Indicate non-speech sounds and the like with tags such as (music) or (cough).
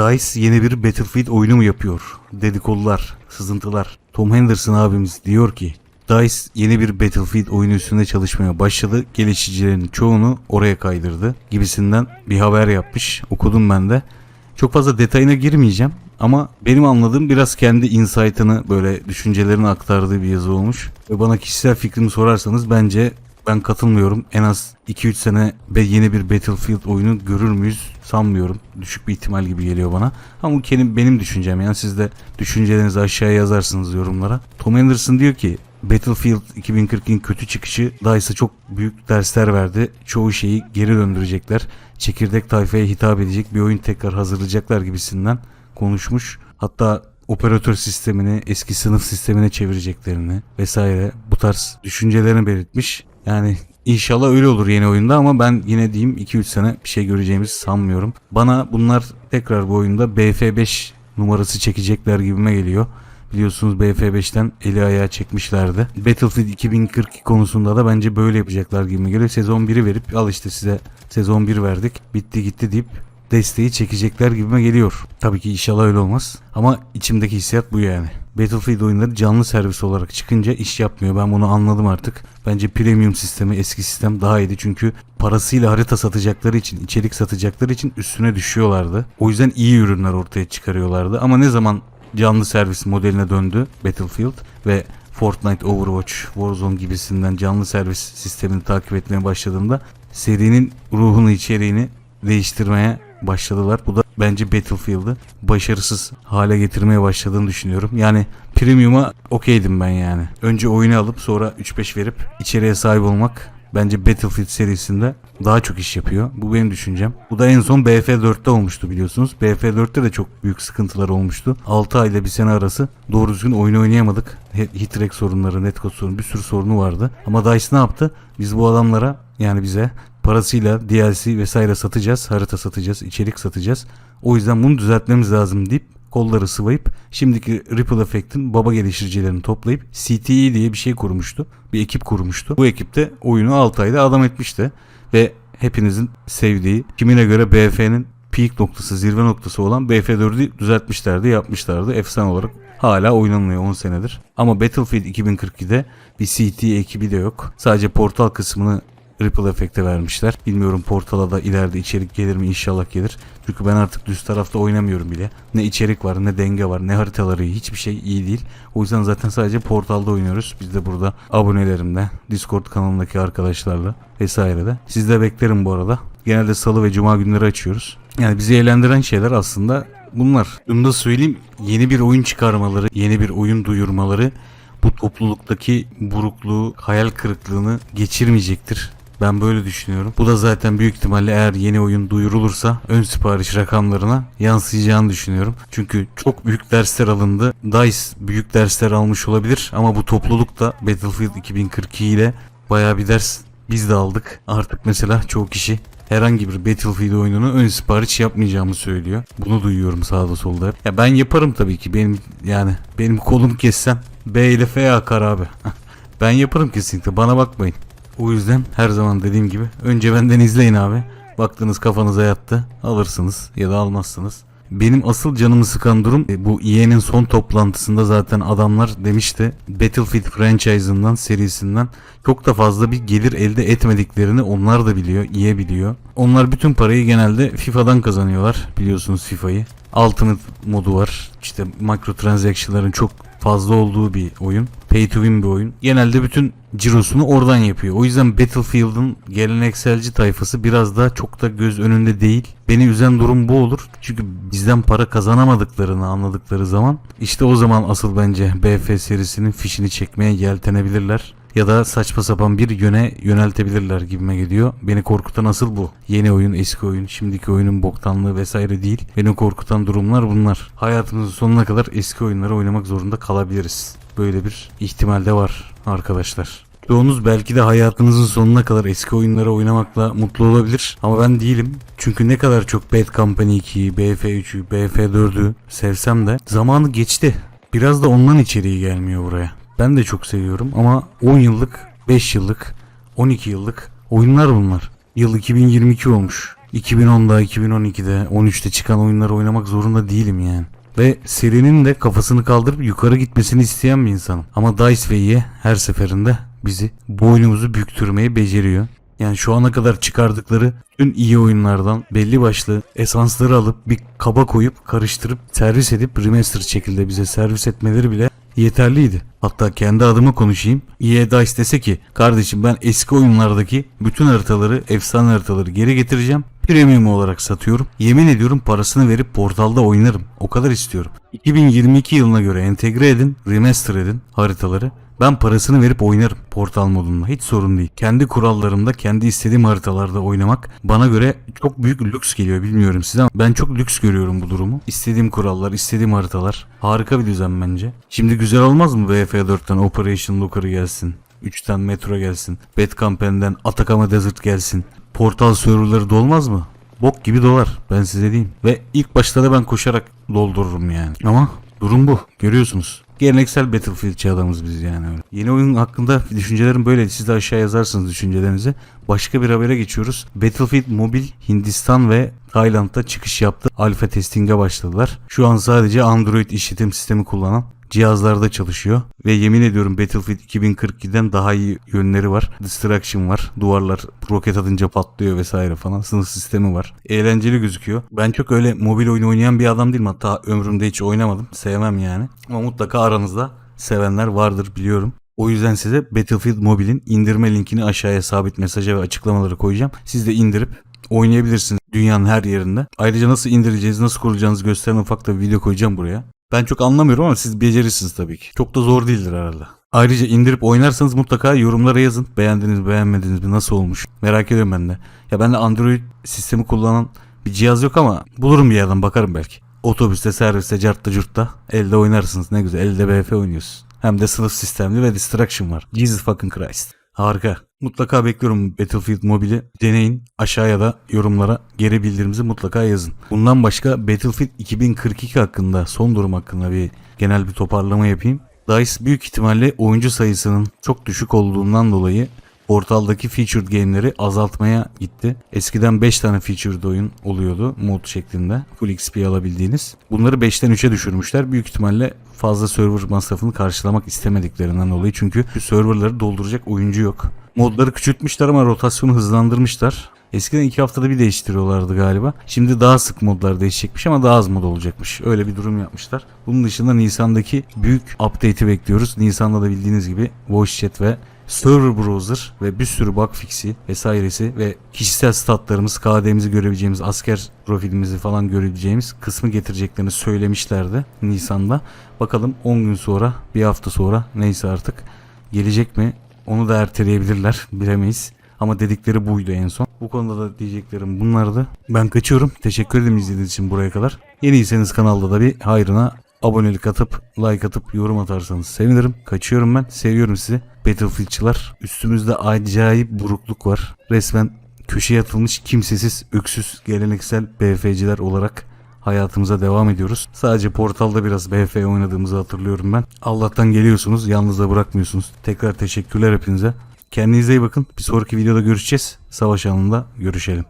DICE yeni bir Battlefield oyunu mu yapıyor? Dedikodular, sızıntılar. Tom Henderson abimiz diyor ki DICE yeni bir Battlefield oyunu üstünde çalışmaya başladı. Geliştiricilerin çoğunu oraya kaydırdı gibisinden bir haber yapmış. Okudum ben de. Çok fazla detayına girmeyeceğim ama benim anladığım biraz kendi insight'ını böyle düşüncelerini aktardığı bir yazı olmuş. Ve bana kişisel fikrimi sorarsanız bence ben katılmıyorum. En az 2-3 sene yeni bir Battlefield oyunu görür müyüz sanmıyorum. Düşük bir ihtimal gibi geliyor bana. Ama bu benim, benim düşüncem. Yani siz de düşüncelerinizi aşağıya yazarsınız yorumlara. Tom Anderson diyor ki Battlefield 2040'in kötü çıkışı DICE'a çok büyük dersler verdi. Çoğu şeyi geri döndürecekler. Çekirdek tayfaya hitap edecek bir oyun tekrar hazırlayacaklar gibisinden konuşmuş. Hatta operatör sistemini eski sınıf sistemine çevireceklerini vesaire bu tarz düşüncelerini belirtmiş. Yani inşallah öyle olur yeni oyunda ama ben yine diyeyim 2-3 sene bir şey göreceğimizi sanmıyorum. Bana bunlar tekrar bu oyunda BF5 numarası çekecekler gibime geliyor. Biliyorsunuz BF5'ten eli ayağı çekmişlerdi. Battlefield 2042 konusunda da bence böyle yapacaklar gibi geliyor. Sezon 1'i verip al işte size sezon 1 verdik bitti gitti deyip desteği çekecekler gibime geliyor. Tabii ki inşallah öyle olmaz. Ama içimdeki hissiyat bu yani. Battlefield oyunları canlı servis olarak çıkınca iş yapmıyor. Ben bunu anladım artık. Bence premium sistemi eski sistem daha iyiydi. Çünkü parasıyla harita satacakları için, içerik satacakları için üstüne düşüyorlardı. O yüzden iyi ürünler ortaya çıkarıyorlardı. Ama ne zaman canlı servis modeline döndü Battlefield ve Fortnite, Overwatch, Warzone gibisinden canlı servis sistemini takip etmeye başladığında serinin ruhunu, içeriğini değiştirmeye başladılar. Bu da bence Battlefield'ı başarısız hale getirmeye başladığını düşünüyorum. Yani Premium'a okeydim ben yani. Önce oyunu alıp sonra 3-5 verip içeriye sahip olmak bence Battlefield serisinde daha çok iş yapıyor. Bu benim düşüncem. Bu da en son BF4'te olmuştu biliyorsunuz. BF4'te de çok büyük sıkıntılar olmuştu. 6 ayla bir sene arası doğru düzgün oyun oynayamadık. Hitrek sorunları, netcode sorunu bir sürü sorunu vardı. Ama DICE ne yaptı? Biz bu adamlara yani bize parasıyla DLC vesaire satacağız. Harita satacağız, içerik satacağız. O yüzden bunu düzeltmemiz lazım deyip kolları sıvayıp şimdiki Ripple Effect'in baba geliştiricilerini toplayıp CTE diye bir şey kurmuştu. Bir ekip kurmuştu. Bu ekipte oyunu 6 ayda adam etmişti. Ve hepinizin sevdiği kimine göre BF'nin peak noktası, zirve noktası olan BF4'ü düzeltmişlerdi, yapmışlardı. Efsane olarak hala oynanılıyor 10 senedir. Ama Battlefield 2042'de bir CT ekibi de yok. Sadece portal kısmını Ripple Effect'e vermişler. Bilmiyorum portala da ileride içerik gelir mi inşallah gelir. Çünkü ben artık düz tarafta oynamıyorum bile. Ne içerik var ne denge var ne haritaları hiçbir şey iyi değil. O yüzden zaten sadece portalda oynuyoruz. Biz de burada abonelerimle, Discord kanalındaki arkadaşlarla vesaire de. Siz de beklerim bu arada. Genelde salı ve cuma günleri açıyoruz. Yani bizi eğlendiren şeyler aslında bunlar. Bunu da söyleyeyim yeni bir oyun çıkarmaları, yeni bir oyun duyurmaları bu topluluktaki burukluğu, hayal kırıklığını geçirmeyecektir. Ben böyle düşünüyorum. Bu da zaten büyük ihtimalle eğer yeni oyun duyurulursa ön sipariş rakamlarına yansıyacağını düşünüyorum. Çünkü çok büyük dersler alındı. DICE büyük dersler almış olabilir ama bu topluluk da Battlefield 2042 ile bayağı bir ders biz de aldık. Artık mesela çoğu kişi herhangi bir Battlefield oyununu ön sipariş yapmayacağımı söylüyor. Bunu duyuyorum sağda solda. Ya ben yaparım tabii ki. Benim yani benim kolum kessem B ile F akar abi. (laughs) ben yaparım kesinlikle. Bana bakmayın. O yüzden her zaman dediğim gibi önce benden izleyin abi. Baktınız kafanıza yattı alırsınız ya da almazsınız. Benim asıl canımı sıkan durum e, bu EA'nin son toplantısında zaten adamlar demişti Battlefield franchise'ından serisinden çok da fazla bir gelir elde etmediklerini onlar da biliyor, EA biliyor. Onlar bütün parayı genelde FIFA'dan kazanıyorlar biliyorsunuz FIFA'yı. Ultimate modu var. İşte microtransaction'ların çok fazla olduğu bir oyun. Pay to win bir oyun. Genelde bütün cirosunu oradan yapıyor. O yüzden Battlefield'ın gelenekselci tayfası biraz daha çok da göz önünde değil. Beni üzen durum bu olur. Çünkü bizden para kazanamadıklarını anladıkları zaman işte o zaman asıl bence BF serisinin fişini çekmeye yeltenebilirler. Ya da saçma sapan bir yöne yöneltebilirler gibime geliyor. Beni korkutan asıl bu. Yeni oyun, eski oyun, şimdiki oyunun boktanlığı vesaire değil. Beni korkutan durumlar bunlar. Hayatımızın sonuna kadar eski oyunları oynamak zorunda kalabiliriz. Böyle bir ihtimal de var arkadaşlar. Çoğunuz belki de hayatınızın sonuna kadar eski oyunları oynamakla mutlu olabilir ama ben değilim. Çünkü ne kadar çok Bad Company 2'yi, BF3'ü, BF4'ü sevsem de zamanı geçti. Biraz da ondan içeriği gelmiyor buraya. Ben de çok seviyorum ama 10 yıllık, 5 yıllık, 12 yıllık oyunlar bunlar. Yıl 2022 olmuş. 2010'da, 2012'de, 13'te çıkan oyunları oynamak zorunda değilim yani. Ve serinin de kafasını kaldırıp yukarı gitmesini isteyen bir insanım. Ama DICE ve EA her seferinde bizi boynumuzu büktürmeyi beceriyor. Yani şu ana kadar çıkardıkları tüm iyi oyunlardan belli başlı esansları alıp bir kaba koyup karıştırıp servis edip remaster şekilde bize servis etmeleri bile yeterliydi. Hatta kendi adıma konuşayım. EA DICE dese ki kardeşim ben eski oyunlardaki bütün haritaları, efsane haritaları geri getireceğim. Premium olarak satıyorum. Yemin ediyorum parasını verip portalda oynarım. O kadar istiyorum. 2022 yılına göre entegre edin, remaster edin haritaları. Ben parasını verip oynarım portal modunda. Hiç sorun değil. Kendi kurallarımda, kendi istediğim haritalarda oynamak bana göre çok büyük lüks geliyor. Bilmiyorum size ama ben çok lüks görüyorum bu durumu. İstediğim kurallar, istediğim haritalar. Harika bir düzen bence. Şimdi güzel olmaz mı BF4'ten Operation Looker'ı gelsin? 3'ten Metro gelsin. Bad Company'den Atacama Desert gelsin. Portal serverları dolmaz mı? Bok gibi dolar ben size diyeyim. Ve ilk başta da ben koşarak doldururum yani. Ama durum bu. Görüyorsunuz. Geleneksel Battlefield'çi adamız biz yani. Yeni oyun hakkında düşüncelerim böyle. Siz de aşağı yazarsınız düşüncelerinizi. Başka bir habere geçiyoruz. Battlefield Mobil Hindistan ve Tayland'da çıkış yaptı. Alfa testing'e başladılar. Şu an sadece Android işletim sistemi kullanan cihazlarda çalışıyor. Ve yemin ediyorum Battlefield 2042'den daha iyi yönleri var. Distraction var. Duvarlar roket atınca patlıyor vesaire falan. Sınıf sistemi var. Eğlenceli gözüküyor. Ben çok öyle mobil oyun oynayan bir adam değilim. Hatta ömrümde hiç oynamadım. Sevmem yani. Ama mutlaka aranızda sevenler vardır biliyorum. O yüzden size Battlefield Mobile'in indirme linkini aşağıya sabit mesaja ve açıklamaları koyacağım. Siz de indirip oynayabilirsiniz dünyanın her yerinde. Ayrıca nasıl indireceğinizi, nasıl kuracağınızı gösteren ufak da bir video koyacağım buraya. Ben çok anlamıyorum ama siz becerirsiniz tabii ki. Çok da zor değildir herhalde. Ayrıca indirip oynarsanız mutlaka yorumlara yazın. Beğendiniz beğenmediniz mi nasıl olmuş. Merak ediyorum ben de. Ya ben de Android sistemi kullanan bir cihaz yok ama bulurum bir yerden bakarım belki. Otobüste, serviste, cartta, curtta elde oynarsınız. Ne güzel elde BF oynuyorsun. Hem de sınıf sistemli ve distraction var. Jesus fucking Christ. Harika. Mutlaka bekliyorum Battlefield Mobile'i. Deneyin. Aşağıya da yorumlara geri bildirimizi mutlaka yazın. Bundan başka Battlefield 2042 hakkında, son durum hakkında bir genel bir toparlama yapayım. DICE büyük ihtimalle oyuncu sayısının çok düşük olduğundan dolayı portaldaki featured game'leri azaltmaya gitti. Eskiden 5 tane featured oyun oluyordu mod şeklinde. Full XP alabildiğiniz. Bunları 5'ten 3'e düşürmüşler. Büyük ihtimalle fazla server masrafını karşılamak istemediklerinden dolayı. Çünkü serverları dolduracak oyuncu yok. Modları küçültmüşler ama rotasyonu hızlandırmışlar. Eskiden iki haftada bir değiştiriyorlardı galiba. Şimdi daha sık modlar değişecekmiş ama daha az mod olacakmış. Öyle bir durum yapmışlar. Bunun dışında Nisan'daki büyük update'i bekliyoruz. Nisan'da da bildiğiniz gibi voice chat ve server browser ve bir sürü bug fixi vesairesi ve kişisel statlarımız, KD'mizi görebileceğimiz, asker profilimizi falan görebileceğimiz kısmı getireceklerini söylemişlerdi Nisan'da. Bakalım 10 gün sonra, bir hafta sonra neyse artık gelecek mi? Onu da erteleyebilirler. Bilemeyiz. Ama dedikleri buydu en son. Bu konuda da diyeceklerim bunlardı. Ben kaçıyorum. Teşekkür ederim izlediğiniz için buraya kadar. Yeniyseniz kanalda da bir hayrına abonelik atıp like atıp yorum atarsanız sevinirim. Kaçıyorum ben. Seviyorum sizi. Battlefield'çılar. Üstümüzde acayip burukluk var. Resmen köşeye atılmış kimsesiz, öksüz, geleneksel BF'ciler olarak hayatımıza devam ediyoruz. Sadece portalda biraz BF oynadığımızı hatırlıyorum ben. Allah'tan geliyorsunuz, yalnız da bırakmıyorsunuz. Tekrar teşekkürler hepinize. Kendinize iyi bakın. Bir sonraki videoda görüşeceğiz. Savaş alanında görüşelim.